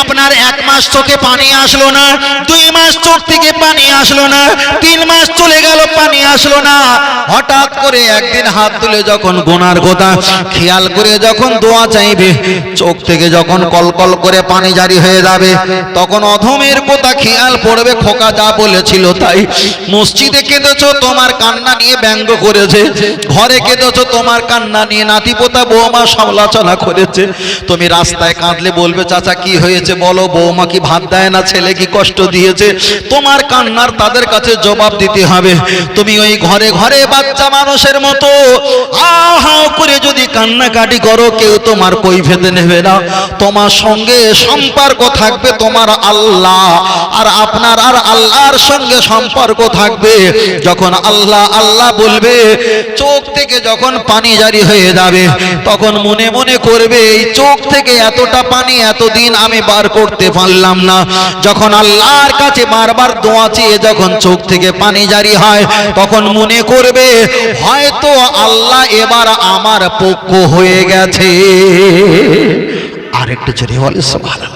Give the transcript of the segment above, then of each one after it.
আপনার এক মাস চোখে পানি আসলো না, দুই মাস চোখ থেকে পানি আসলো না, তিন মাস চলে গেল, পানি আসলো না। হঠাৎ করে একদিন হাত তুলে যখন গোনার কথা, খেয়াল করে যখন দোয়া চাইবে, চোখ থেকে যখন কলকল করে পানি জারি হয়ে যাবে, তখন অধমের কথা খেয়াল পড়বে, খোকা যা বলেছিল তাই। মসজিদে কেঁদেছো, তোমার কান্না নিয়ে ব্যঙ্গ করেছে। ঘরে কেঁদেছো, তোমার কান্না নিয়ে নাতিপোতা বৌমা সমালোচনা করেছে। তুমি রাস্তায় কাঁদলে বলবে, চাচা, কি হয়েছে? বলো বৌমা কি ভাত দেয় না? ছেলে কি কষ্ট দিয়েছে? তোমার কান্নার তাদের কাছে জবাব দিতে হবে। তুমি ওই ঘরে ঘরে বাচ্চা মানুষের মতো। হাও করে যদি কান্নাকাটি করো, কেউ তোমার কই ফেতে নেবে না। তোমার সঙ্গে সম্পর্ক থাকবে তোমার আল্লাহ, আর আপনার আর আল্লাহর সঙ্গে সম্পর্ক থাকবে। যখন আল্লাহ আল্লাহ বলবে, চোখ থেকে যখন পানি জারি হয়ে যাবে, তখন মনে মনে করবে, এই চোখ থেকে এতটা পানি এতদিন আমি বার করতে পারলাম না। যখন আল্লাহর কাছে বারবার দোয়া চেয়ে যখন চোখ থেকে পানি জারি হয়, তখন মনে করবে, হয়তো আল্লাহ এবার আমার পক্ষ হয়ে গেছে। আর একটু জোরে বলে, সুবহানাল্লাহ।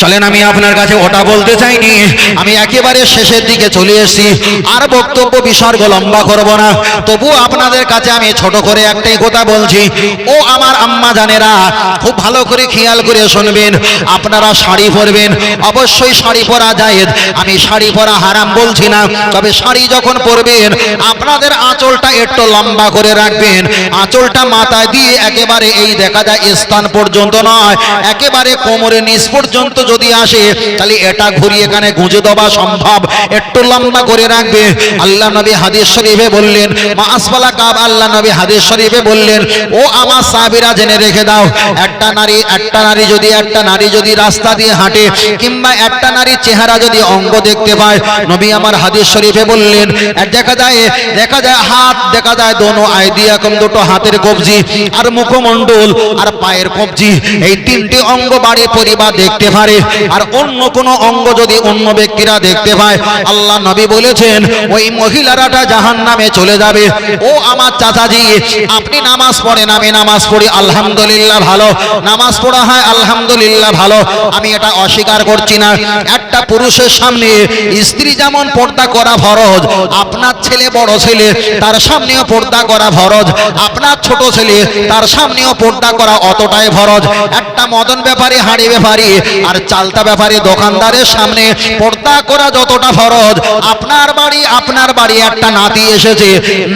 চলেন, আমি আপনার কাছে ওটা বলতে চাইনি। আমি একেবারে শেষের দিকে চলে এসেছি। আর বক্তব্য, বিসর্গ লম্বা করব না। তবু আপনাদের কাছে আমি ছোট করে একটাই কথা বলছি। ও আমার আম্মা জানেরা, খুব ভালো করে খেয়াল করে শুনবেন। আপনারা শাড়ি পরবেন। অবশ্যই শাড়ি পরা জায়েদ। আমি শাড়ি পরা হারাম বলছি না। তবে শাড়ি যখন পরবেন, আপনাদের আঁচলটা একটু লম্বা করে রাখবেন। আঁচলটা মাথায় দিয়ে একেবারে এই দেখা যায় স্থান পর্যন্ত নয়। একেবারে কোমরে নিচ পর্যন্ত যদি আসে, তাহলে এটা ঘুরিয়ে এখানে গুঁজে দেওয়া সম্ভব। একটু লম্বা করে রাখবে। আল্লাহ নবী হাদিস শরীফে বললেন, মা কাব আল্লাহ নবী হাদিস শরীফে বললেন, ও আমার সাবিরা জেনে রেখে দাও, একটা নারী একটা নারী যদি, একটা নারী যদি রাস্তা দিয়ে হাঁটে, কিংবা একটা নারীর চেহারা যদি অঙ্গ দেখতে পায়। নবী আমার হাদিস শরীফে বললেন দেখা যায় দেখা যায় হাত, দেখা যায় দোনো আইডিয়া কম দুটো হাতের কবজি, আর মুখমণ্ডল, আর পায়ের কবজি। এই তিনটি অঙ্গ বাড়ি পরিবার দেখতে পারে। আর অন্য কোন অঙ্গ যদি অন্য ব্যক্তিরা দেখতে পায়, আল্লাহ নবী বলেছেন, ওই মহিলারাটা জাহান নামে চলে যাবে। ও আমার চাচাজি, আপনি নামাজ পড়েন, আমি নামাজ পড়ি, আলহামদুলিল্লাহ ভালো। নামাজ পড়া হয়, আলহামদুলিল্লাহ ভালো। আমি এটা অস্বীকার করছি না। একটা পুরুষের সামনে স্ত্রী যেমন পর্দা করা ফরজ, আপনার ছেলে বড় ছেলে, তার সামনেও পর্দা করা ফরজ। আপনার ছোট ছেলে, তার সামনেও পর্দা করা অতটাই ফরজ। একটা মদন ব্যাপারে, হাঁড়ি ব্যাপারে, আর চালতা ব্যাপারে দোকানদারের সামনে পর্দা করা যতটা ফরজ। আপনার বাড়ি আপনার বাড়ি একটা নাতি এসেছে।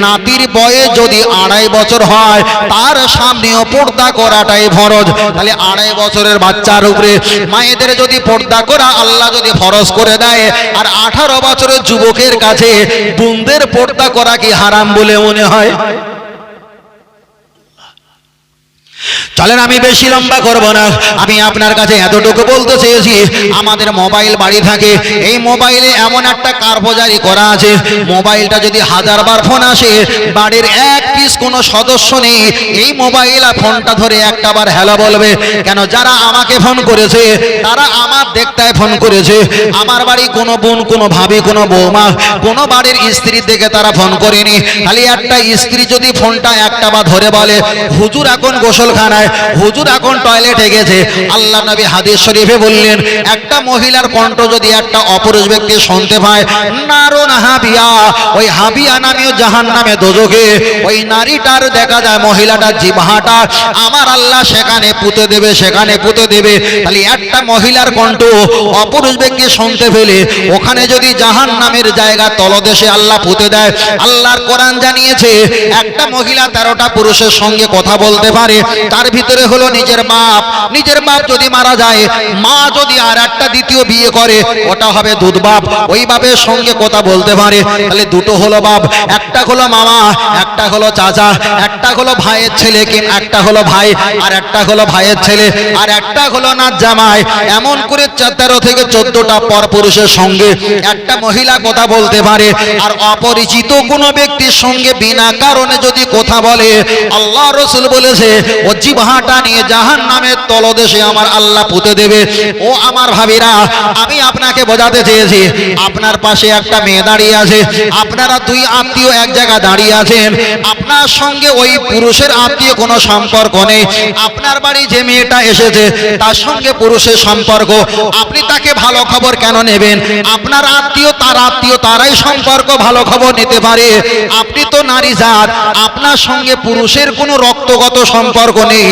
নাতির বয়স যদি আড়াই বছর হয়, তার সামনেও পর্দা করাটাই ফরজ। তাহলে আড়াই বছরের বাচ্চার উপরে মায়েদের যদি পর্দা করা, আল্লাহ যদি ফরজ করে দেয়, আর আঠারো বছরের যুবকের কাছে বুনদের পর্দা করা কি হারাম বলে মনে হয়? চলেন, আমি বেশি লম্বা করব না। আমি আপনার কাছে এতটুকু বলতে চেয়েছি, আমাদের মোবাইল বাড়ি থাকে। এই মোবাইলে এমন একটা কার্বজারি করা আছে। মোবাইলটা যদি হাজারবার ফোন আসে, বাড়ির এক পিস কোনো সদস্য নেই। এই মোবাইল আর ফোনটা ধরে একটা বার হ্যালো বলবে, কেন যারা আমাকে ফোন করেছে, তারা আমার দেখতায় ফোন করেছে। আমার বাড়ি কোনো বোন, কোনো ভাবি, কোনো বৌমা, কোনো বাড়ির স্ত্রীর দেখে তারা ফোন করেনি। খালি একটা স্ত্রী যদি ফোনটা একটা বা ধরে বলে, হুজুর, এখন গোসলখানায় হুজুর এখন টয়লেটে গেছে। আল্লাহ নবী হাদিস শরীফে বললেন, একটা মহিলার কণ্ঠ যদি একটা অপুরুষ ব্যক্তি শুনতে পায় নারুন হাবিয়া, ওই হাবিয়া নামীয় জাহান নামে দোজকে ওই নারীটার দেখা যায় মহিলাটার জিভাটা আমার আল্লাহ সেখানে পুঁতে দেবে, সেখানে পুঁতে দেবে। তাহলে একটা মহিলার কণ্ঠ অপুরুষ ব্যক্তি শুনতে পেলে, ওখানে যদি জাহান নামের জায়গা তলদেশে আল্লাহ পুঁতে দেয়, আল্লাহর কোরআন জানিয়েছে, একটা মহিলা তেরোটা পুরুষের সঙ্গে কথা বলতে পারে, তার ভিতরে হলো নিজের বাপ। নিজের বাপ যদি মারা যায়, মা যদি আর একটা দ্বিতীয় বিয়ে করে, ওটা হবে দুধ বাপ। ওই বাপের সঙ্গে কথা বলতে পারে। তাহলে দুটো হলো বাপ। একটা হলো মামা, একটা হলো চাচা, একটা হলো ভাইয়ের ছেলে কি, একটা হলো ভাই, আর একটা হলো ভাইয়ের ছেলে, আর একটা হলো না জামাই। এমন করে তেরো থেকে চোদ্দটা পর পুরুষের সঙ্গে একটা মহিলা কথা বলতে পারে। আর অপরিচিত কোনো ব্যক্তির সঙ্গে বিনা কারণে যদি কথা বলে, আল্লাহ রসুল বলেছে, ও জীব জিবহাটা নিয়ে জাহান নামের তলদেশে আমার আল্লাহ পুঁতে দেবে। ও আমার ভাবিরা, আমি আপনাকে বোঝাতে চেয়েছি, আপনার পাশে একটা মেয়ে দাঁড়িয়ে আছে, আপনারা দুই আত্মীয় এক জায়গা দাঁড়িয়ে আছেন, আপনার সঙ্গে ওই পুরুষের আত্মীয় কোনো সম্পর্ক নেই, আপনার বাড়ি যে মেয়েটা এসেছে, তার সঙ্গে পুরুষের সম্পর্ক, আপনি তাকে ভালো খবর কেন নেবেন? আপনার আত্মীয়, তার আত্মীয়, তারাই সম্পর্ক ভালো খবর নিতে পারে। আপনি তো নারী জাত, আপনার সঙ্গে পুরুষের কোনো রক্তগত সম্পর্ক নেই।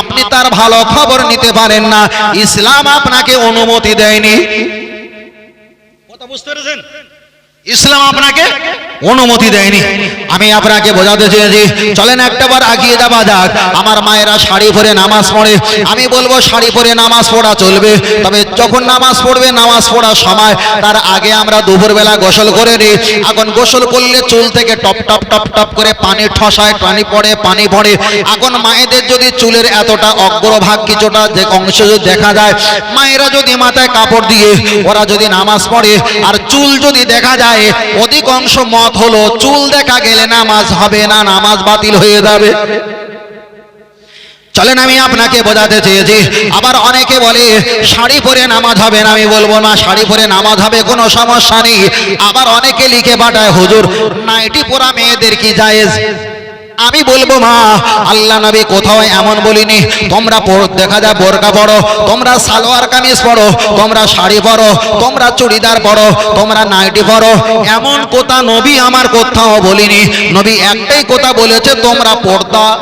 আপনি তার ভালো খবর নিতে পারেন না। ইসলাম আপনাকে অনুমতি দেয়নি। কথা বুঝতে পেরেছেন? ইসলাম আপনাকে অনুমতি দেয়নি। আমি আপনাকে বোঝাতে চেয়েছি, চলেন একটাবার আগিয়ে যাওয়া যাক। আমার মায়েরা শাড়ি পরে নামাজ পড়ে। আমি বলব শাড়ি পরে নামাজ পড়া চলবে। তবে যখন নামাজ পড়বে, নামাজ পড়ার সময় তার আগে আমরা দুপুরবেলা গোসল করে নিই। এখন গোসল করলে চুল থেকে টপ টপ টপ টপ করে পানি ঠসায়, পানি পড়ে পানি পড়ে এখন মায়েদের যদি চুলের এতটা অগ্রভাগ কিছুটা যে অংশ যদি দেখা যায়, মায়েরা যদি মাথায় কাপড় দিয়ে, ওরা যদি নামাজ পড়ে, আর চুল যদি দেখা যায় অধিকাংশ মত হলো, চুল দেখা গেলে নামাজ হবে না, নামাজ বাতিল হয়ে যাবে। চলেন আমি আপনাকে বোঝাতে চেয়েছি। আবার অনেকে বলে, শাড়ি পরে নামাজ হবে না, আমি বলব না, শাড়ি পরে নামাজ হবে, কোনো সমস্যা নেই। আবার অনেকে লিখে পাঠায়, হুজুর, নাইটি পরা মেয়েদের কি জায়েজ? আমি বলব মা, আল্লাহ নবী কোথাও এমন বলিনি। তোমরা পড়- দেখা যায় বোরকা পড়ো তোমরা সালোয়ার কামিজ পড়ো তোমরা শাড়ি পরো, তোমরা চুড়িদার পরো, তোমরা নাইটি পরো। এমন কথা নবী আমার কোথাও বলিনি। নবী একটাই কথা বলেছে, তোমরা পর্দা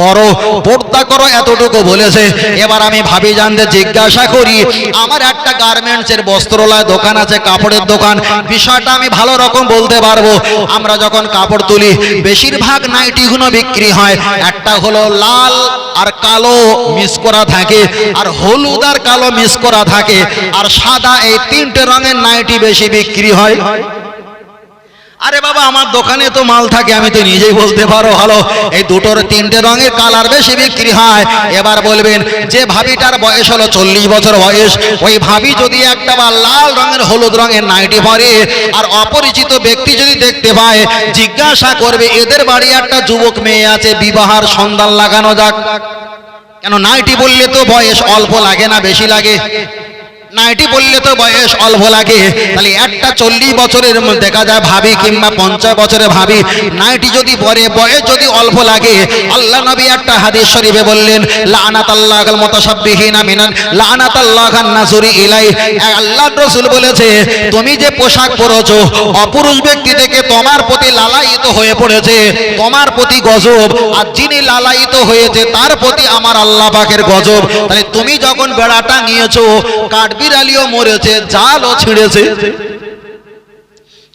করো পর্দা করো এতটুকু বলেছে। এবার আমি ভাবি জানতে জিজ্ঞাসা করি, আমার একটা গার্মেন্টসের বস্ত্রালয় দোকান আছে, কাপড়ের দোকান। বিষয়টা আমি ভালো রকম বলতে পারব। আমরা যখন কাপড় তুলি, বেশিরভাগ নাইটিগুলো বিক্রি হয়। একটা হলো লাল আর কালো মিস করা থাকে, আর হলুদ আর কালো মিস করা থাকে, আর সাদা এই তিনটে রঙের নাইটি বেশি বিক্রি হয়। আরে বাবা, আমার দোকানে তো মাল থাকে, আমি তো নিজেই বলতে পারো ভালো এই দুটোর তিনটে রঙের কালার বেশি বিক্রি হয়। এবার বলবেন, যে ভাবিটার বয়স হলো চল্লিশ বছর বয়স, ওই ভাবি যদি একটা বা লাল রঙের, হলুদ রঙের নাইটি পরে, আর অপরিচিত ব্যক্তি যদি দেখতে পায়, জিজ্ঞাসা করবে, এদের বাড়ি একটা যুবক মেয়ে আছে, বিবাহার সন্ধান লাগানো যাক। কেন, নাইটি বললে তো বয়স অল্প লাগে না, বেশি লাগে। নাইটি বললে তো বয়স অল্প লাগে। তাহলে একটা চল্লিশ বছরের দেখা যায় ভাবি কিংবা পঞ্চাশ বছরে ভাবি, নাইটি যদি পরে, বয়স যদি অল্প লাগে, আল্লাহ নবী একটা হাদিস শরীফে বললেন আল্লাহ মিনান ইলাই। আল্লাহ রাসূল বলেছে, তুমি যে পোশাক পরেছো, অপুরুষ ব্যক্তি থেকে তোমার প্রতি লালায়িত হয়ে পড়েছে, তোমার প্রতি গজব, আর যিনি লালায়িত হয়েছে, তার প্রতি আমার আল্লাহ পাকের গজব। তাহলে তুমি যখন বেড়াটা নিয়েছো কাঠবিড়ালিও মরেছে, জালও ছিঁড়েছে।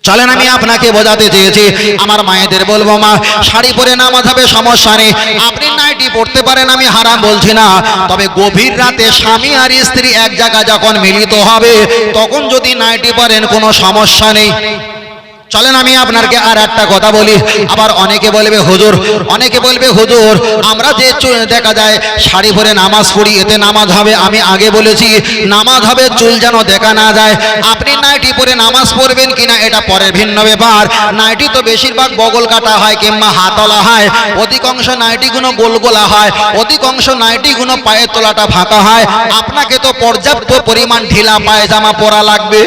চলেন আমি আপনাকে বোঝাতে চেয়েছি, আমার মায়েদের বলব মা, শাড়ি পরে নামাজ হবে, সমস্যা নেই। আপনি নাইটি পড়তে পারেন, আমি হারাম বলছি না। তবে গভীর রাতে স্বামী আর স্ত্রী এক জায়গায় যখন মিলিত হবে, তখন যদি নাইটি পরেন, কোনো সমস্যা নেই। চলেন আমি আপনাকে আর একটা কথা বলি। আবার অনেকে বলবে, হুজুর। অনেকে বলবে, হুজুর, আমরা যে দেখা যায়, শাড়ি পরে নামাজ পড়ি, এতে নামাজ হবে। আমি আগে বলেছি, নামাজ হবে, চুল যেন দেখা না যায়। আপনি নাইটি পরে নামাজ পড়বেন কিনা, এটা পরের ভিন্ন ব্যাপার। নাইটি তো বেশিরভাগ বগল কাটা হয় কিংবা হাতলা হয়। অধিকাংশ নাইটিগুলো গোলগোলা হয়। অধিকাংশ নাইটিগুলো পায়ের তোলাটা ফাঁকা হয়। আপনাকে তো পর্যাপ্ত পরিমাণ ঢিলা পায়জামা পরা লাগবে।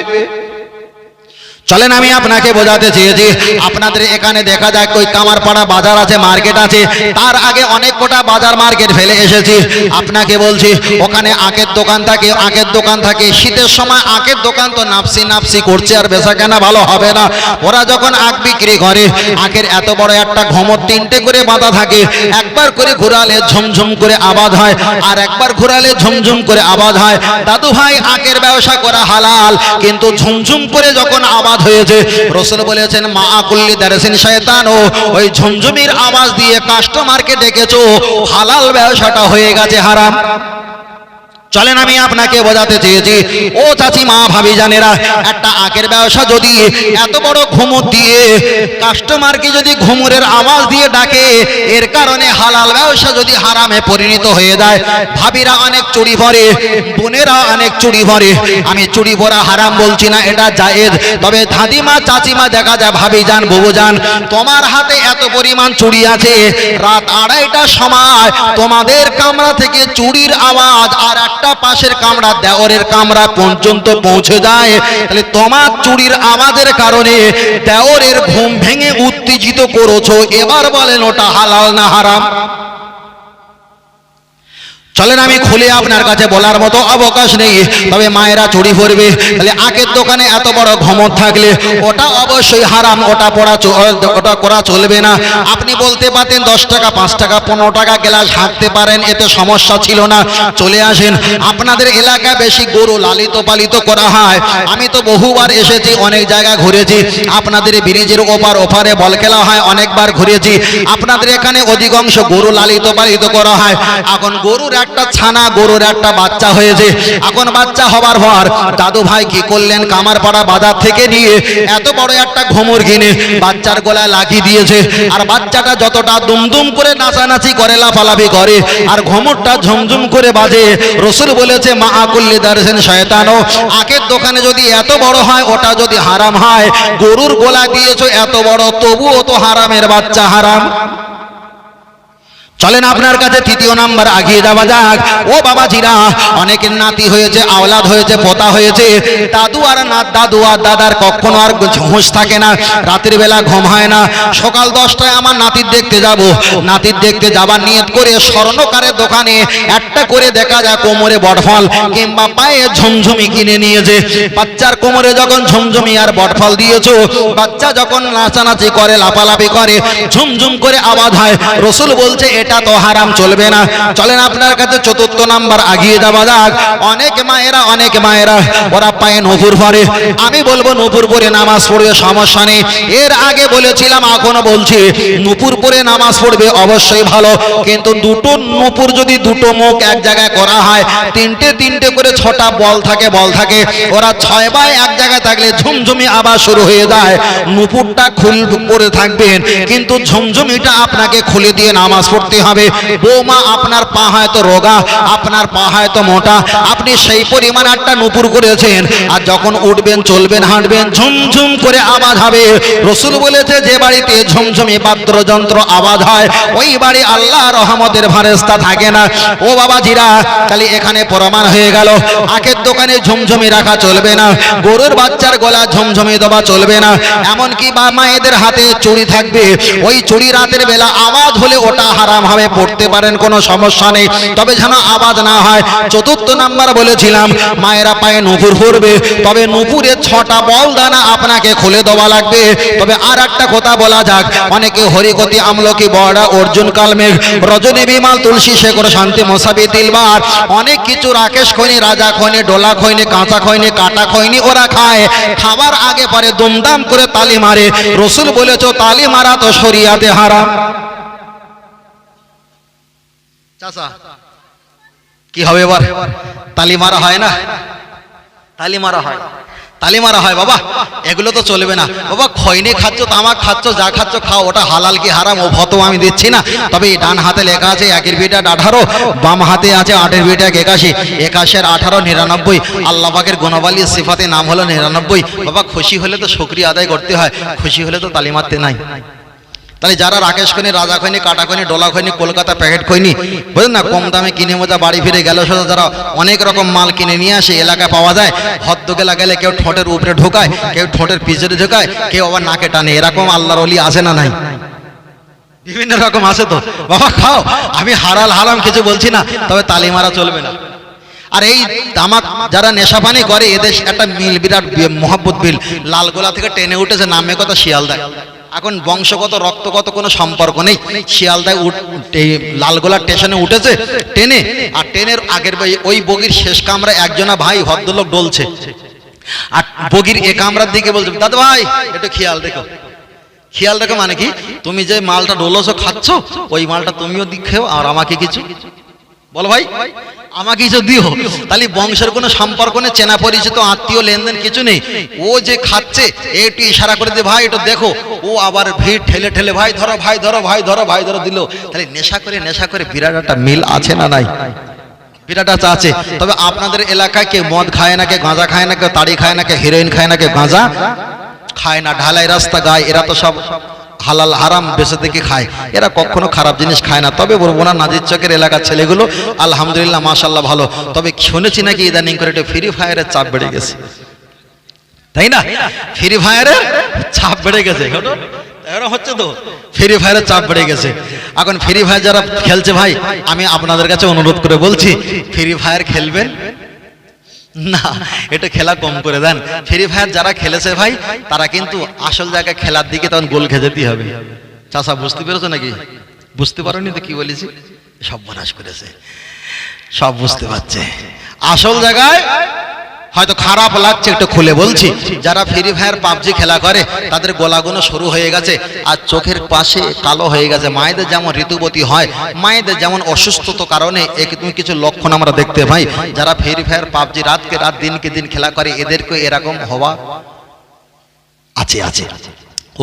চলেন, আমি আপনাকে বোঝাতে চেয়েছি। আপনাদের এখানে দেখা যায় ওই কামারপাড়া বাজার আছে, মার্কেট আছে। তার আগে অনেক কোটা বাজার মার্কেট ফেলে এসেছি। আপনাকে বলছি, ওখানে আখের দোকান থাকে আখের দোকান থাকে। শীতের সময় আখের দোকান তো নাপসি নাপসি করছে আর বেচা কেনা ভালো হবে না। ওরা যখন আখ বিক্রি করে আখের এত বড় একটা ঘমর তিনটে করে বাঁধা থাকে। একবার করে ঘোরালে ঝুমঝুম করে আওয়াজ হয়, আর একবার ঘোরালে ঝুমঝুম করে আওয়াজ হয়। দাদু ভাই আখের ব্যবসা করা হালাল, কিন্তু ঝুমঝুম করে যখন আওয়াজ হয়েছে। রসুল বলেছেন, মা আকুল্লি দারেসিন শয়তান। ও ওই ঝুমঝুমির আওয়াজ দিয়ে কাস্টমারকে ডেকেছো, হালাল ব্যবসাটা হয়ে গেছে হারাম। চলেন আমি আপনাকে বোঝাতে চেয়েছি। ও চাচি মা ভাবি জানেরা, একটা আখের ব্যবসা যদি এত বড় ঘুমুর দিয়ে কাস্টমারকে যদি ঘুমুরের আওয়াজ দিয়ে ডাকে, এর কারণে হালাল ব্যবসা যদি হারামে পরিণত হয়ে যায়। ভাবিরা অনেক চুরি ভরে বোনেরা অনেক চুরি ভরে আমি চুরি ভরা হারাম বলছি না, এটা জায়েজ। তবে দাদিমা চাচিমা, দেখা যায়, ভাবি যান বউ যান তোমার হাতে এত পরিমাণ চুরি আছে, রাত আড়াইটার সময় তোমাদের কামরা থেকে চুরির আওয়াজ আর একটা পাশের কামরা, দেওরের কামরা পর্যন্ত পৌঁছে যায়। তাহলে তোমার চুরির আওয়াজের কারণে দেওরের ঘুম ভেঙে উত্তেজিত করেছ। এবার বলেন ওটা হালাল না হারাম? চলেন আমি খুলে আপনার কাছে বলার মতো অবকাশ নেই। তবে মায়েরা চুরি করবে। তাহলে আখের দোকানে এত বড় ঘমত থাকলে ওটা অবশ্যই হারাম, ওটা পড়া ওটা করা চলবে না। আপনি বলতে পারতেন দশ টাকা, পাঁচ টাকা, পনেরো টাকা গ্লাস হাঁকতে পারেন, এতে সমস্যা ছিল না। চলে আসেন। আপনাদের এলাকায় বেশি গরু লালিত পালিত করা হয়। আমি তো বহুবার এসেছি, অনেক জায়গা ঘুরেছি। আপনাদের ব্রিজের ওপার ওপারে বল খেলা হয়, অনেকবার ঘুরেছি। আপনাদের এখানে অধিকাংশ গরু লালিত পালিত করা হয়। এখন গরুর একটা ছানা গরুর একটা বাচ্চা হয়েছে। এখন বাচ্চা হবার পর দাদু ভাই কি করলেন? কামারপাড়া বাজার থেকে নিয়ে এত বড় একটা ঘুমুর কিনে বাচ্চার গলায় লাগিয়ে দিয়েছে। আর বাচ্চাটা যতটা দুমদুম করে নাচানাচি করে, লাফালাফি করে, আর ঘুমুরটা ঝুমঝুম করে বাজে। রসুল বলেছে, মা আকুল্লি দার্সেন শয়তানো আখের দোকানে যদি এত বড় হয়, ওটা যদি হারাম হয়। গরুর গোলা দিয়েছ এত বড়, তবুও তো হারামের বাচ্চা হারাম। চলেন আপনার কাছে তৃতীয় নাম্বার আগিয়ে যাওয়া যাক। ও বাবাজিরা, অনেকের নাতি হয়েছে, আওলাদ হয়েছে, পোতা হয়েছে। দাদু আর না, দাদু আর দাদার কখনো আর হুঁশ থাকে না। রাতের বেলা ঘুম হয় না। সকাল দশটায় আমার নাতির দেখতে যাব। নাতির দেখতে যাবার নিয়ত করে স্বর্ণকারের দোকানে একটা করে দেখা যায় কোমরে বটফল, কিংবা পায়ে ঝুমঝুমি কিনে নিয়েছে। বাচ্চার কোমরে যখন ঝুমঝুমি আর বটফল দিয়েছ, বাচ্চা যখন নাচানাচি করে, লাফালাফি করে, ঝুমঝুম করে আওয়াজ হয়। রসুল বলছে, এটা তো হারাম চলবে না। চলেন আপনার কাছে চতুর্থ নাম্বার আগিয়ে যাওয়া যাক। অনেক মায়েরা অনেক মায়েরা, ওরা পায়ে নপুর পরে। আমি বলব নপুর পরে নামাজ পড়বে, সমস্যা নেই। এর আগে বলেছিলাম, এখনও বলছি, নুপুর পরে নামাজ পড়বে অবশ্যই ভালো। কিন্তু দুটো নুপুর যদি দুটো মুখ এক জায়গায় করা হয়, তিনটে তিনটে করে ছটা বল থাকে বল থাকে। ওরা ছয় বাই এক জায়গায় থাকলে ঝুমঝুমি আবার শুরু হয়ে যায়। নুপুরটা খুল পরে থাকবেন, কিন্তু ঝুমঝুমিটা আপনাকে খুলে দিয়ে নামাজ পড়তে হবে। বৌমা, আপনার পা হয়তো রোগা, আপনার পা হয়তো মোটা। আপনি সেই পরিমাণ একটা নুপুর করেছেন। আর যখন উঠবেন, চলবেন, হাঁটবেন, ঝুমঝুম করে আওয়াজ হবে। রসুল বলেছে, যে বাড়িতে ঝুমঝুমি বাদ্যযন্ত্র আওয়াজ হয়, ওই বাড়ি আল্লাহ রহমতের ভারেস্তা থাকে না। ও বাবাজিরা, তাহলে এখানে প্রমাণ হয়ে গেল। আখের দোকানে ঝুমঝুমি রাখা চলবে না। গরুর বাচ্চার গলা ঝুমঝুমি দেওয়া চলবে না। এমনকি বা মায়েদের হাতে চুড়ি থাকবে। ওই চুড়ি রাতের বেলা আওয়াজ হলে ওটা হারাম হবে পড়তে পারেন, কোনো সমস্যা নেই। তবে যেন আওয়াজ না হয়, চতুর্থ নাম্বার বলেছিলাম, মায়েরা পায়ে নুপুর পড়বে, তবে নুপুরের ছটা বল দানা আপনাকে খুলে দেওয়া লাগবে। তবে আর একটা কথা বলা যাক, অনেকে হরিকতি, আমলকি, বড়া, অর্জুন, কালমেঘ, রজনী, বিমাল, তুলসী, শেখর, শান্তি মশাবি তিলবার, অনেক কিছু রাকেশ খৈনি, রাজা খৈনি, ডোলা খৈনি, কাঁচা খৈনি, কাটা খৈনি ওরা খায়। খাবার আগে পরে দুমদাম করে তালি মারে। রসুল বলেছ, তালি মারা তো শরিয়াতে হারাম। কি হবে এবার? তালি মারা হয় না? তালি মারা হয়। তালি মারা হয়, বাবা। এগুলো তো চলবে না। বাবা, খৈনি খাচ্ছ, তামাক খাচ্ছ, যা খাচ্ছ খাও, ওটা হালাল কি হারাম? ও ভত আমি দিচ্ছি না। তবে ডান হাতে লেখা আছে, একের বিটা আঠারো, বাম হাতে আছে আটের বিটা একাশি। একাশের আঠারো, নিরানব্বই। আল্লাহ পাকের গুণবালী সিফাতে নাম হলো নিরানব্বই। বাবা, খুশি হলে তো শুক্রিয়া আদায় করতে হয়। খুশি হলে তো তালি মারতে নাই। তাহলে যারা রাকেশ খনি, রাজা খনি, কাটা খনি, ডোলা খনি, কলকাতা প্যাকেট খনি, বুঝলেন না? কম দামে কিনে মোজা, বাড়ি ফিরে গেল সেটা যারা অনেক রকম মাল কিনে নিয়ে আসে, এলাকায় পাওয়া যায় হদ্দ গেলা গেলে কেউ ঠোঁটের উপরে ঢোকায়, কেউ ঠোঁটের পিছনে ঢোকায়, কেউ আবার নাকে টানে। এরকম আল্লাহর অলি আসে না নাই? বিভিন্ন রকম আছে তো? বাবা, খাও। আমি হারাল হারাম কিছু বলছি না, তবে তালি মারা চলবে না। আর এই তামাক যারা নেশা নেশাপানি করে এদের একটা মিল, বিরাট মহব্বত বিল লালগোলা থেকে টেনে উঠেছে, নামে কথা শিয়ালদায় এখন বংশগত, রক্তগত কোনো সম্পর্ক নেই। শিয়ালদায় লালগোলা স্টেশনে উঠেছে, টেনে, আর ট্রেনের আগের ওই বগির শেষ কামরা একজনা ভাই ভদ্রলোক ডলছে। আর বগির এ কামরার দিকে বলছে, দাদা ভাই, একটু খেয়াল দেখো খেয়াল রেখো মানে কি? তুমি যে মালটা ডোলছো, খাচ্ছ, ওই মালটা তুমিও দিক খেও, আর আমাকে কিছু বলো ভাই, আমাকে কিছু দিও। তাহলে বংশের কোনো সম্পর্ক নেই, চেনা পরিচিত, আত্মীয়, লেনদেন কিছু নেই। ও যে খাচ্ছে, এ একটু ইশারা করে দে ভাই এটা দেখো। ও আবার ভিড় ঠেলে ঠেলে, ভাই ধরো ভাই ধরো ভাই ধরো ভাই ধরো দিল। তাহলে নেশা করে নেশা করে বিরাট একটা মিল আছে না নাই? আছে। তবে আপনাদের এলাকায় কেউ মদ খায় না, কেউ গাঁজা খায় না, কেউ তাড়ি খায় না, কেউ হিরোইন খায় না, কেউ গাঁজা খায় না। ঢালাই রাস্তা গায়, এরা তো সব হালাল হারাম বেঁচে থেকে খায়। এরা কখনো খারাপ জিনিস খায় না। তবে বলব না নাজির চকের এলাকার ছেলেগুলো, আলহামদুলিল্লাহ মাশাল্লাহ ভালো। তবে শুনেছি নাকি ইদানিং করে একটু ফ্রি ফায়ারের চাপ বেড়ে গেছে। তাই না? ফ্রি ফায়ারের চাপ বেড়ে গেছে। হচ্ছে তো। ফ্রি ফায়ারের চাপ বেড়ে গেছে। এখন ফ্রি ফায়ার যারা খেলছে ভাই, আমি আপনাদের কাছে অনুরোধ করে বলছি, ফ্রি ফায়ার খেলবেন না, এটা খেলা কম করে দেন। ফ্রি ফায়ার যারা খেলেছে ভাই, তারা কিন্তু আসল জায়গায় খেলার দিকে তখন গোল খেজেতেই হবে। চাষা বুঝতে পেরেছ নাকি? বুঝতে পারোনি তো কি বলেছি? সব বনাশ করেছে। সব বুঝতে পারছে। আসল জায়গায় হয়তো খারাপ লাগছে, একটু খুলে বলছি। যারা ফ্রি ফায়ার পাবজি খেলা করে, তাদের গোলাগুলো শুরু হয়ে গেছে। আর চোখের পাশে কালো হয়ে গেছে। মায়েদের যেমন ঋতুবতী হয়, মায়েদের যেমন অসুস্থত কারণে তুমি কিছু লক্ষণ আমরা দেখতে পাই। যারা ফ্রি ফায়ার পাবজি রাতকে রাত, দিনকে দিন খেলা করে, এদেরকে এরকম হওয়া আছে আছে।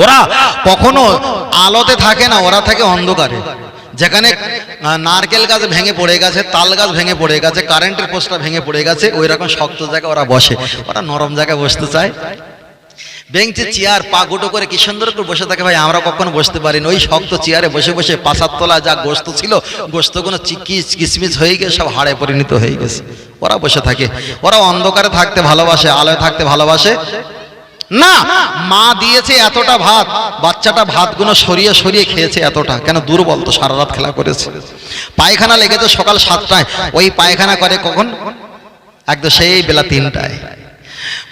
ওরা কখনো আলোতে থাকে না, ওরা থাকে অন্ধকারে। যেখানে নারকেল গাছ ভেঙে পড়ে গেছে, তাল গাছ ভেঙে পড়ে গেছে, কারেন্টের পোস্টটা ভেঙে পড়ে গেছে ওই রকম শক্ত জায়গায় ওরা বসে। ওরা নরম জায়গায় বসতে চায়। বেঞ্চে চেয়ার পা গুটো করে কি সুন্দর করে বসে থাকে ভাই, আমরা কখনো বসতে পারিনি ওই শক্ত চেয়ারে বসে বসে পাশার তলা যা গোস্ত ছিল, গোস্তগুলো চিকিস কিসমিস হয়ে গিয়ে সব হাড়ে পরিণত হয়ে গেছে। ওরা বসে থাকে। ওরা অন্ধকারে থাকতে ভালোবাসে, আলোয় থাকতে ভালোবাসে। না, মা দিয়েছে এতটা ভাত, বাচ্চাটা ভাতগুলো সরিয়ে সরিয়ে খেয়েছে এতটা। কেন দুর্বল তো সারা রাত খেলা করেছে। পায়খানা লেগেছে সকাল সাতটায়। ওই পায়খানা করে কখন? একদম সেই বেলা তিনটায়।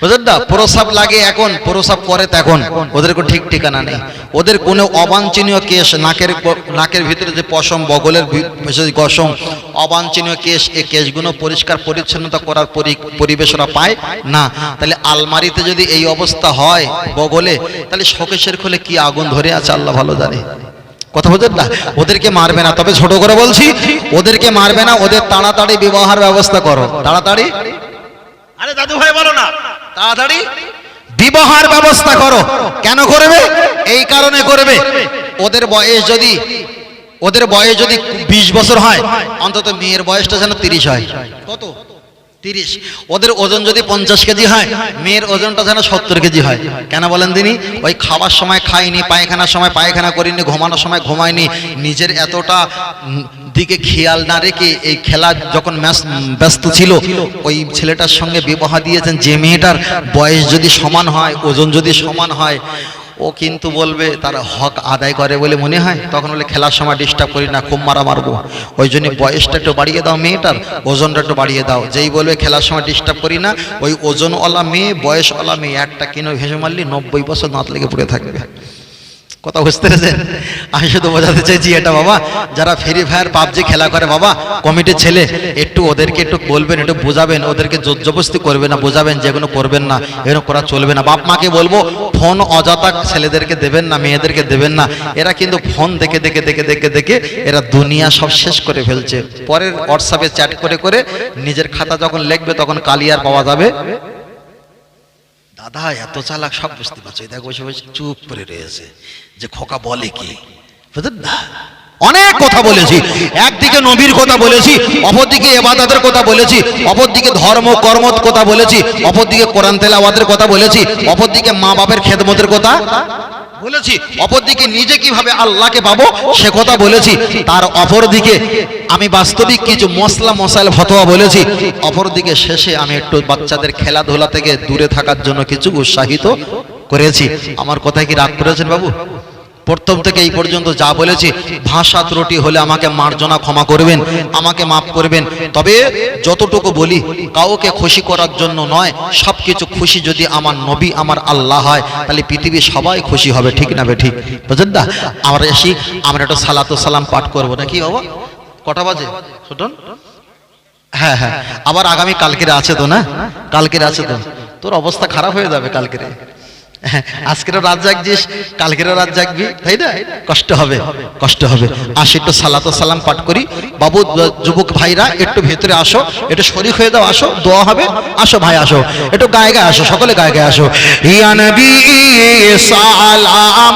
বুঝলেন প্রসাব লাগে এখন, প্রসাব করে তখন ওদের কোনো ঠিক ঠিকানা নেই। ওদের কোনো অবাঞ্ছনীয় কেস, নাকের নাকের ভিতরে যে পশম, বগলের গসম, অবাঞ্ছনীয় কেস এই কেসগুলো পরিষ্কার, পরিচ্ছন্নতা করার পরি- পরিবেশ ওরা পায় না। তাহলে আলমারিতে যদি এই অবস্থা হয় বগলে, তাহলে শোকেশের খোলে কি আগুন ধরে আছে আল্লাহ ভালো জানে। কথা বোঝেন না? ওদেরকে মারবে না। তবে ছোট করে বলছি, ওদেরকে মারবে না। ওদের তাড়াতাড়ি বিবাহের ব্যবস্থা করো। তাড়াতাড়ি। আরে দাদু ভাই বলো না। তাড়াতাড়ি। বিবাহের ব্যবস্থা করো। কেন করবে? এই কারণে করবে। ওদের বয়স যদি, ওদের বয়স যদি বিশ বছর হয়, অন্তত মেয়ের বয়সটা যেন তিরিশ হয়। কত? তিরিশ। ওদের ওজন যদি পঞ্চাশ কেজি হয়, মেয়ের ওজনটা যেন সত্তর কেজি হয়। কেন বলেন তিনি? ওই খাবার সময় খাইনি পায়খানার সময় পায়খানা করিনি, ঘুমানোর সময় ঘুমায়নি। নিজের এতটা দিকে খেয়াল না রেখে এই খেলা যখন ম্যাচ- ব্যস্ত ছিল, ওই ছেলেটার সঙ্গে বিবাহ দিয়েছেন যে মেয়েটার বয়স যদি সমান হয়, ওজন যদি সমান হয় ও কিন্তু বলবে, তার হক আদায় করে বলে মনে হয়। তখন বলে, খেলার সময় ডিস্টার্ব করি না, খুব মারা মারবো। ওই জন্য বয়সটা একটু বাড়িয়ে দাও মেয়েটার, ওজনটা একটু বাড়িয়ে দাও। যেই বলবে, খেলার সময় ডিস্টার্ব করি না, ওই ওজনওয়ালা মেয়ে, বয়সওয়ালা মেয়ে, একটা কিনো ভেসে মারলি, নব্বই বছর দাঁত লেগে পড়ে থাকবে। কথা বুঝতে পেরেছেন? আমি শুধু বোঝাতে চাইছি এটা, বাবা। যারা ফ্রি ফায়ার পাবজি খেলা করে, বাবা, কমিটির ছেলে, একটু ওদেরকে একটু বলবেন, একটু বোঝাবেন, ওদেরকে জোর জবস্তি করবেন না, বোঝাবেন, যেগুলো করবেন না, এগুলো করা চলবে না। বাপ মাকে বলব ফোন অজাতা ছেলেদেরকে দেবেন না, মেয়েদেরকে দেবেন না। এরা কিন্তু ফোন দেখে দেখে দেখে দেখে দেখে এরা দুনিয়া সব শেষ করে ফেলছে। পরের হোয়াটসঅ্যাপে চ্যাট করে করে নিজের খাতা যখন লিখবে তখন কালিয়ার পাওয়া যাবে। দাদা, এত চালাক সব বুঝতে পারছ। দেখো বসে বসে চুপ করে রয়েছে। যে খোকা বলে কি? বুঝলেন না অনেক কথা বলেছি। একদিকে নবীর কথা বলেছি, অপরদিকে এবাদাতের কথা বলেছি, অপরদিকে ধর্ম কর্মত কথা বলেছি, অপরদিকে কোরআন তেলাওয়াতের কথা বলেছি, অপরদিকে মা বাপের খেদমতের কথা বলেছি, অপরদিকে নিজে কীভাবে আল্লাহকে পাবো সে কথা বলেছি, তার অপরদিকে আমি বাস্তবিক কিছু মশলা, মশাইল, ফতোয়া বলেছি, অপরদিকে শেষে আমি একটু বাচ্চাদের খেলাধুলা থেকে দূরে থাকার জন্য কিছু উৎসাহিত করেছি। আমার কথায় কি রাগ করেছেন বাবু? প্রথম থেকে এই পর্যন্ত যা বলেছি, ভাষা ত্রুটি হলে আমাকে মার্জনা ক্ষমা করবেন, আমাকে মাফ করবেন। তবে যতটুকু বলি, কাউকে খুশি করার জন্য নয় সব কিছু খুশি যদি আমার নবী, আমার আল্লাহ হয়, তাহলে পৃথিবীর সবাই খুশি হবে, ঠিক না বে ঠিক? বুঝলেন না? আমরা এসি আমরা একটা সালাতু সালাম পাঠ করব নাকি বাবা? কটা বাজে? শুটন হ্যাঁ হ্যাঁ। আবার আগামী কালকের আছে তো না? কালকের আছে তো? তোর অবস্থা খারাপ হয়ে যাবে কালকেরে। আজকেরও রাত জাগছিস, কালকেরও রাত জাগবি, তাই না? কষ্ট হবে কষ্ট হবে। আসো একটু সালাত সালাম পাঠ করি। বাবু, যুবক ভাইরা, একটু ভেতরে আসো, একটু শরীর হয়ে দাও, আসো, দোয়া হবে, আসো ভাই, আসো। একটু গায়ে গায়ে আসো, সকলে গায়ে গায়ে আসো। ইয়ানবি সালাম।